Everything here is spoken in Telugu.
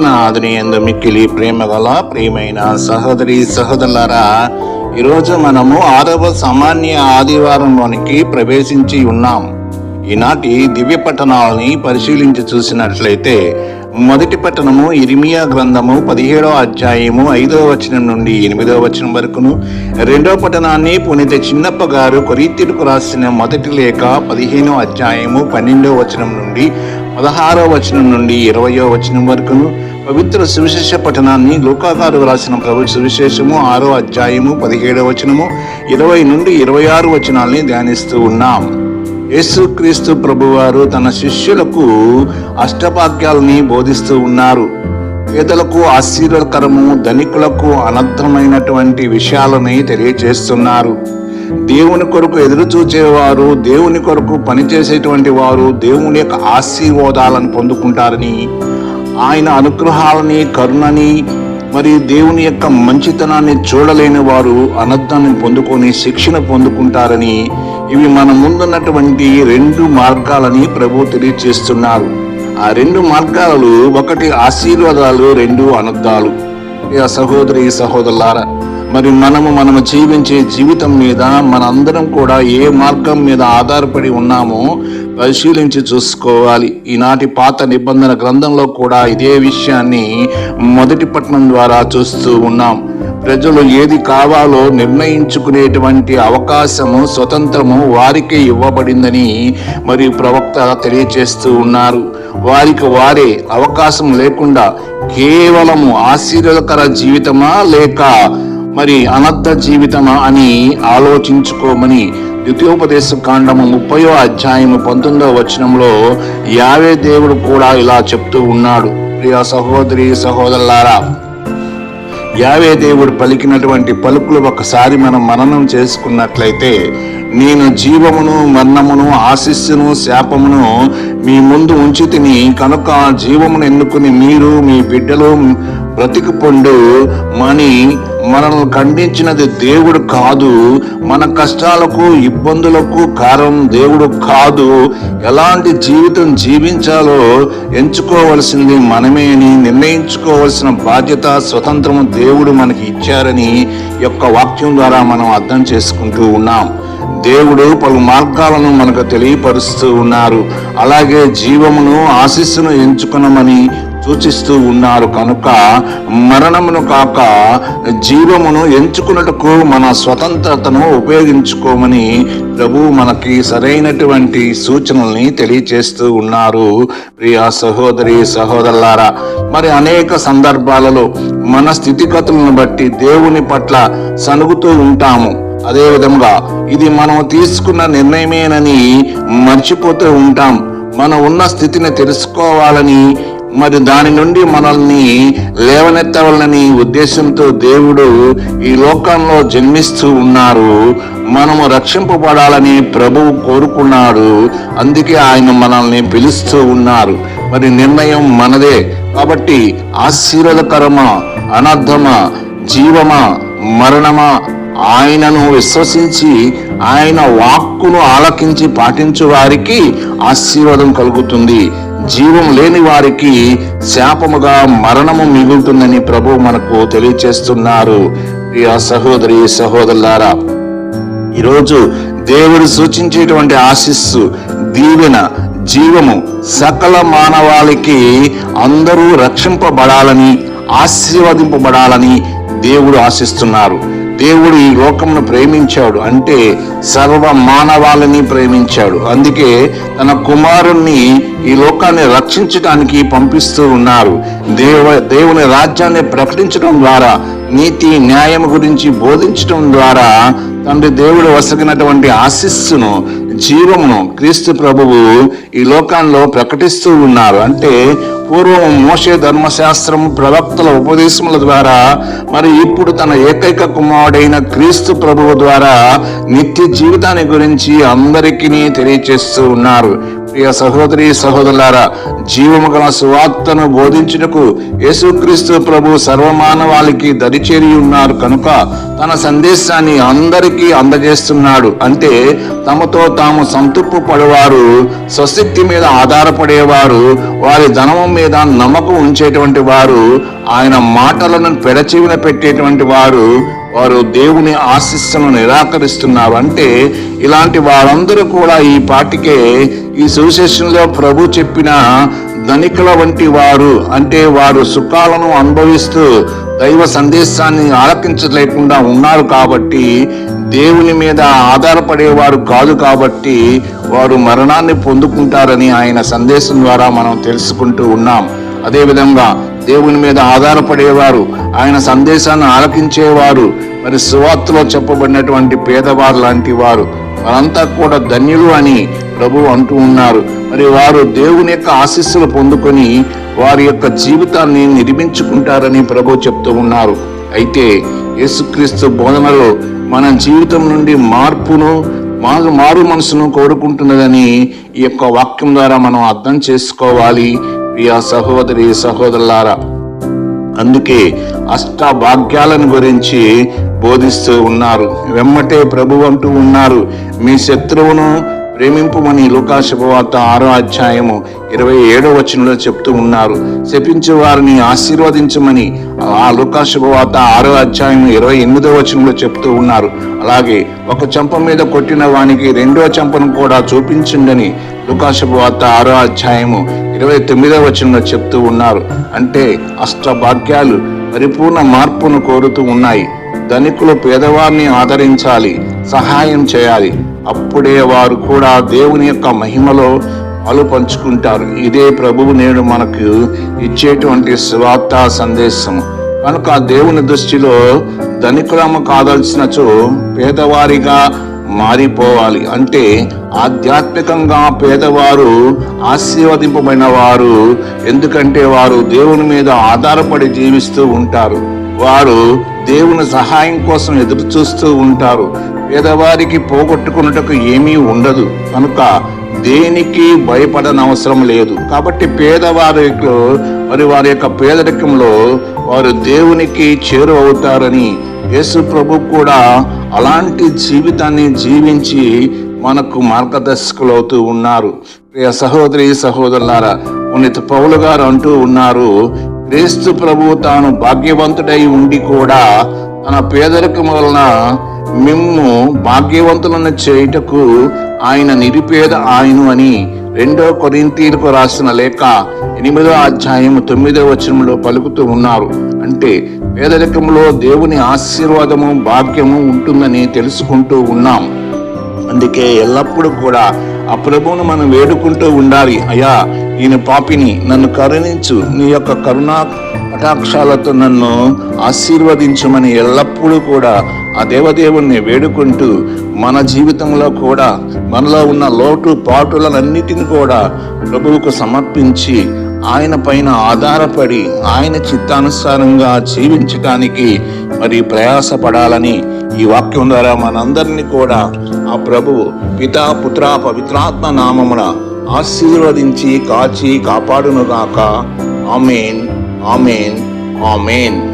నాదుని ఎందు మిక్కిలి ప్రేమ గల ప్రియమైన సహోదరి సహోదరులారా ఈరోజు మనము ఆరవ సామాన్య ఆదివారంలోనికి ప్రవేశించి ఉన్నాం. ఈనాటి దివ్య పట్టణాలని పరిశీలించి చూసినట్లయితే మొదటి పట్టణము ఇరిమియా గ్రంథము పదిహేడో అధ్యాయము ఐదవ వచనం నుండి ఎనిమిదవ వచనం వరకును. రెండవ పట్టణాన్ని పునీత చిన్నప్ప గారు కొరీతిలకు రాసిన మొదటి లేఖ పదిహేనో అధ్యాయము పన్నెండవ వచనం నుండి పదహారో వచనం నుండి ఇరవయో వచనం వరకును. పవిత్ర సువిశేష పఠనాన్ని లోకాగారు రాసిన ప్రభు సువిశేషము ఆరో అధ్యాయము పదిహేడవ వచనము. ఇరవై నుండి ఇరవై ఆరు వచనాల్ని ధ్యానిస్తూ ఉన్నాం. యేసుక్రీస్తు ప్రభువారు తన శిష్యులకు అష్టభాగ్యాలని బోధిస్తూ ఉన్నారు. పేదలకు ఆశీర్వకరము ధనికులకు అనర్థమైనటువంటి విషయాలని తెలియజేస్తున్నారు. దేవుని కొరకు ఎదురు చూచేవారు దేవుని కొరకు పనిచేసేటువంటి వారు దేవుని యొక్క ఆశీర్వాదాలను పొందుకుంటారని ఆయన అనుగ్రహాలని కరుణని మరియు దేవుని యొక్క మంచితనాన్ని చూడలేని వారు అనర్థాన్ని పొందుకొని శిక్షణ పొందుకుంటారని ఇవి మన ముందున్నటువంటి రెండు మార్గాలని ప్రభు తెలియజేస్తున్నారు. ఆ రెండు మార్గాలు ఒకటి ఆశీర్వాదాలు రెండు అనర్థాలు. సహోదరి సహోదరులారా మరి మనము మనము జీవించే జీవితం మీద మనందరం కూడా ఏ మార్గం మీద ఆధారపడి ఉన్నామో పరిశీలించి చూసుకోవాలి. ఈనాటి పాత నిబంధన గ్రంథంలో కూడా ఇదే విషయాన్ని మొదటి పట్టణం ద్వారా చూస్తూ ఉన్నాం. ప్రజలు ఏది కావాలో నిర్ణయించుకునేటువంటి అవకాశము స్వతంత్రము వారికే ఇవ్వబడిందని మరి ప్రవక్త తెలియచేస్తూ ఉన్నారు. వారికి వారే అవకాశం లేకుండా కేవలము ఆశీర్వదకర జీవితమా లేక మరి అనర్థ జీవితమా అని ఆలోచించుకోమని ద్వితీయోపదేశ కాండము ముప్పయో అధ్యాయము పంతొమ్మిదవ వచనంలో యావే దేవుడు కూడా ఇలా చెప్తూ ఉన్నాడు. ప్రియ సహోదరి సహోదరులారా యావే దేవుడు పలికినటువంటి పలుకులు ఒకసారి మనం మననం చేసుకున్నట్లయితే నేను జీవమును మరణమును ఆశిస్సును శాపమును మీ ముందు ఉంచి తిని కనుక జీవమును ఎన్నుకుని మీరు మీ బిడ్డలు బ్రతికి పొండు మని మనల్ని ఖండించినది దేవుడు కాదు. మన కష్టాలకు ఇబ్బందులకు కారణం దేవుడు కాదు. ఎలాంటి జీవితం జీవించాలో ఎంచుకోవలసింది మనమే అని నిర్ణయించుకోవలసిన బాధ్యత స్వతంత్రము దేవుడు మనకి ఇచ్చారని యొక్క వాక్యం ద్వారా మనం అర్థం చేసుకుంటూ ఉన్నాం. దేవుడు పలు మార్గాలను మనకు తెలియపరుస్తూ ఉన్నారు. అలాగే జీవమును ఆశీస్సును ఎంచుకునమని సూచిస్తూ ఉన్నారు కనుక మరణమును కాక జీవమును ఎంచుకున్నట్టుకు మన స్వతంత్రతను ఉపయోగించుకోమని ప్రభు మనకి సరైనటువంటి సూచనల్ని తెలియచేస్తూ ఉన్నారు. ప్రియ సహోదరి సహోదరులారా మరి అనేక సందర్భాలలో మన స్థితిగతులను బట్టి దేవుని పట్ల సనుగుతూ ఉంటాము. అదే విధంగా ఇది మనం తీసుకున్న నిర్ణయమేనని మర్చిపోతూ ఉంటాం. మనం ఉన్న స్థితిని తెలుసుకోవాలని మరి దాని నుండి మనల్ని లేవనెత్తవాలని ఉద్దేశంతో దేవుడు ఈ లోకంలో జన్మిస్తూ ఉన్నారు. మనము రక్షింపబడాలని ప్రభువు కోరుకున్నాడు. అందుకే ఆయన మనల్ని పిలుస్తూ ఉన్నారు. మరి నిర్ణయం మనదే. కాబట్టి ఆశీర్వదకరమా అనర్థమా జీవమా మరణమా ఆయనను విశ్వసించి ఆయన వాక్కును ఆలకించి పాటించు వారికి ఆశీర్వాదం కలుగుతుంది. జీవం లేని వారికి శాపముగా మరణము మిగులుతుందని ప్రభు మనకు తెలియచేస్తున్నారు. ప్రియ సహోదరి సహోదరులారా ఈరోజు దేవుడు సూచించేటువంటి ఆశిస్సు దీవెన జీవము సకల మానవాళికి అందరూ రక్షింపబడాలని ఆశీర్వదింపబడాలని దేవుడు ఆశిస్తున్నారు. దేవుడు ఈ లోకమును ప్రేమించాడు అంటే సర్వ మానవాళిని ప్రేమించాడు. అందుకే తన కుమారుణ్ణి ఈ లోకాన్ని రక్షించడానికి పంపిస్తూ ఉన్నారు. దేవ దేవుని రాజ్యాన్ని ప్రకటించడం ద్వారా నీతి న్యాయం గురించి బోధించడం ద్వారా తండ్రి దేవుడు వసగినటువంటి ఆశిస్సును జీవమును క్రీస్తు ప్రభువు ఈ లోకంలో ప్రకటిస్తూ ఉన్నారు. అంటే పూర్వం మోషే ధర్మశాస్త్రం ప్రవక్తల ఉపదేశముల ద్వారా మరి ఇప్పుడు తన ఏకైక కుమారుడైన క్రీస్తు ప్రభువు ద్వారా నిత్య జీవితాన్ని గురించి అందరికీ తెలియచేస్తూ ఉన్నారు. ప్రియ సహోదరి సహోదరులారా జీవము గల సువార్తను బోధించుటకు యేసుక్రీస్తు ప్రభు సర్వమానవాళికి దరిచేరి ఉన్నారు కనుక తన సందేశాన్ని అందరికీ అందజేస్తున్నాడు. అంటే తమతో తాము సంతృప్తి పడేవారు స్వశక్తి మీద ఆధారపడేవారు వారి ధనము మీద నమ్మకం ఉంచేటువంటి వారు ఆయన మాటలను పెడచెవిన పెట్టేటువంటి వారు వారు దేవుని ఆశిస్సులను నిరాకరిస్తున్నారు అంటే ఇలాంటి వారందరూ కూడా ఈ పాటికే ఈ సువిశేషంలో ప్రభు చెప్పిన ధనికుల వంటి వారు అంటే వారు సుఖాలను అనుభవిస్తూ దైవ సందేశాన్ని ఆలకించలేకుండా ఉన్నారు కాబట్టి దేవుని మీద ఆధారపడేవారు కాదు కాబట్టి వారు మరణాన్ని పొందుకుంటారని ఆయన సందేశం ద్వారా మనం తెలుసుకుంటూ ఉన్నాం. అదేవిధంగా దేవుని మీద ఆధారపడేవారు. ఆయన సందేశాన్ని ఆలకించేవారు. మరి సువార్తలో చెప్పబడినటువంటి పేదవారు లాంటి వారు. వారంతా కూడా ధన్యులు అని ప్రభు అంటూ ఉన్నారు. మరి వారు దేవుని యొక్క ఆశీస్సులు పొందుకొని వారి యొక్క జీవితాన్ని నిర్మించుకుంటారని ప్రభు చెప్తూ ఉన్నారు. అయితే యేసుక్రీస్తు బోధనలో మన జీవితం నుండి మార్పును మారు మారు మనసును కోరుకుంటున్నదని ఈ యొక్క వాక్యం ద్వారా మనం అర్థం చేసుకోవాలి. ప్రియా సహోదరి సహోదరులారా అందుకే అష్ట భాగ్యాలను గురించి బోధిస్తూ ఉన్నారు. వెమ్మటే ప్రభు అంటూ ఉన్నారు మీ శత్రువును ప్రేమింపుమని లోకాశుభవార్త ఆరో అధ్యాయము ఇరవై ఏడో వచనంలో చెప్తూ ఉన్నారు. శపించే వారిని ఆశీర్వదించమని ఆ లోకాశుభవార్త ఆరో అధ్యాయం ఇరవై ఎనిమిదో వచనంలో చెప్తూ ఉన్నారు. అలాగే ఒక చెంప మీద కొట్టిన వానికి రెండో చెంపను కూడా చూపించిండని లూకా వార్త ఆరో అధ్యాయము ఇరవై తొమ్మిదో వచనంలో చెప్తూ ఉన్నారు. అంటే అష్టభాగ్యాలు పరిపూర్ణ మార్పును కోరుతూ ఉన్నాయి. ధనికులు పేదవారిని ఆదరించాలి సహాయం చేయాలి. అప్పుడే వారు కూడా దేవుని యొక్క మహిమలో పాలు పంచుకుంటారు. ఇదే ప్రభువు నేడు మనకు ఇచ్చేటువంటి స్వార్థ సందేశము. కనుక దేవుని దృష్టిలో ధనికులము కాదల్సినచో పేదవారిగా మారిపోవాలి అంటే ఆధ్యాత్మికంగా పేదవారు ఆశీర్వదింపబడిన వారు ఎందుకంటే వారు దేవుని మీద ఆధారపడి జీవిస్తూ ఉంటారు. వారు దేవుని సహాయం కోసం ఎదురు చూస్తూ ఉంటారు. పేదవారికి పోగొట్టుకున్నటకు ఏమీ ఉండదు. కనుక దేనికి భయపడనవసరం లేదు. కాబట్టి పేదవారిలో మరి వారి యొక్క పేదరికంలో వారు దేవునికి చేరువవుతారని యేసు ప్రభు కూడా అలాంటి జీవితాన్ని జీవించి మనకు మార్గదర్శకులు అవుతూ ఉన్నారు. ప్రియ సహోదరి సహోదరులారా పునీత పౌలు గారు అంటూ ఉన్నారు క్రీస్తు ప్రభు తాను భాగ్యవంతుడై ఉండి కూడా తన పేదరికం వలన మిమ్ము భాగ్యవంతులను చేయుటకు ఆయన నిరుపేద ఆయను అని రెండో కొరింతీలకు రాసిన లేఖ ఎనిమిదో అధ్యాయం తొమ్మిదో వచనంలో పలుకుతూ ఉన్నారు. అంటే పేదరికంలో దేవుని ఆశీర్వాదము భాగ్యము ఉంటుందని తెలుసుకుంటూ ఉన్నాం. అందుకే ఎల్లప్పుడూ కూడా ఆ ప్రభువును మనం వేడుకుంటూ ఉండాలి. అయ్యా నేను పాపిని నన్ను కరుణించు. నీ యొక్క కరుణా కటాక్షాలతో నన్ను ఆశీర్వదించమని ఎల్లప్పుడూ కూడా ఆ దేవదేవుణ్ణి వేడుకుంటూ మన జీవితంలో కూడా మనలో ఉన్న లోటు పాటులన్నిటిని కూడా ప్రభువుకు సమర్పించి ఆయన పైన ఆధారపడి ఆయన చిత్తానుసారంగా జీవించటానికి మరి ప్రయాసపడాలని ఈ వాక్యం ద్వారా మనందరినీ కూడా ఆ ప్రభువు పితా పుత్ర పవిత్రాత్మ నామమున ఆశీర్వదించి కాచి కాపాడునుగాక. Amen amen amen.